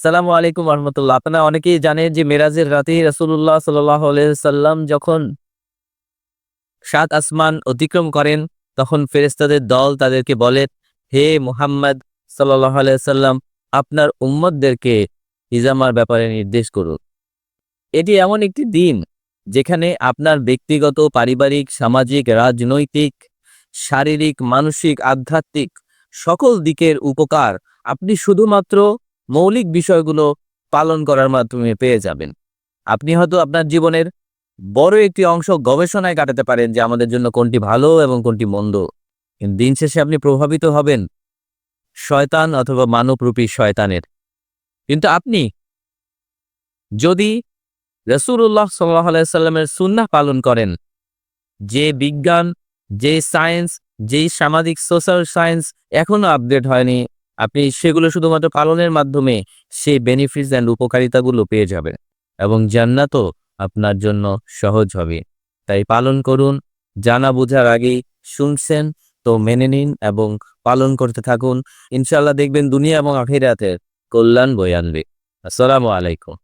সালামু আলাইকুম রহমতুল্লাহ আপনারা অনেকেই জানেন যে মেরাজের রাতে সাল্লাল্লাহু সাল্লাম যখন সাত আসমান অতিক্রম করেন, তখন ফেরেস্তাদের দল তাদেরকে বলে, হে মুহাম্মদ আলাইহি সাল্লাম আপনার উম্মতদেরকে ইজামার ব্যাপারে নির্দেশ করুন। এটি এমন একটি দিন যেখানে আপনার ব্যক্তিগত, পারিবারিক, সামাজিক, রাজনৈতিক, শারীরিক, মানসিক, আধ্যাত্মিক সকল দিকের উপকার আপনি শুধুমাত্র মৌলিক বিষয়গুলো পালন করার মাধ্যমে পেয়ে যাবেন। আপনি হয়তো আপনার জীবনের বড় একটি অংশ গবেষণায় কাটাতে পারেন যে আমাদের জন্য কোনটি ভালো এবং কোনটি মন্দ। দিন শেষে আপনি প্রভাবিত হবেন শয়তান অথবা মানবরূপী শয়তানের। কিন্তু আপনি যদি রসুল্লাহ সাল্লাহ সাল্লামের সুন্নাহ পালন করেন, যে বিজ্ঞান, যে সায়েন্স যেই সামাজিক, সোশ্যাল সায়েন্স এখনও আপডেট হয়নি আপনি সেগুলো শুধুমাত্র পালনের মাধ্যমে সেই বেনিফিটস অ্যান্ড উপকারিতাগুলো পেয়ে যাবেন এবং জান্নাতও আপনার জন্য সহজ হবে। তাই পালন করুন, জানা বোঝার আগেই শুনছেন, তো মেনে নিন এবং পালন করতে থাকুন। ইনশাল্লাহ দেখবেন দুনিয়া এবং আখিরাতের কল্যাণ বয়ে আনবে। আসসালামু আলাইকুম।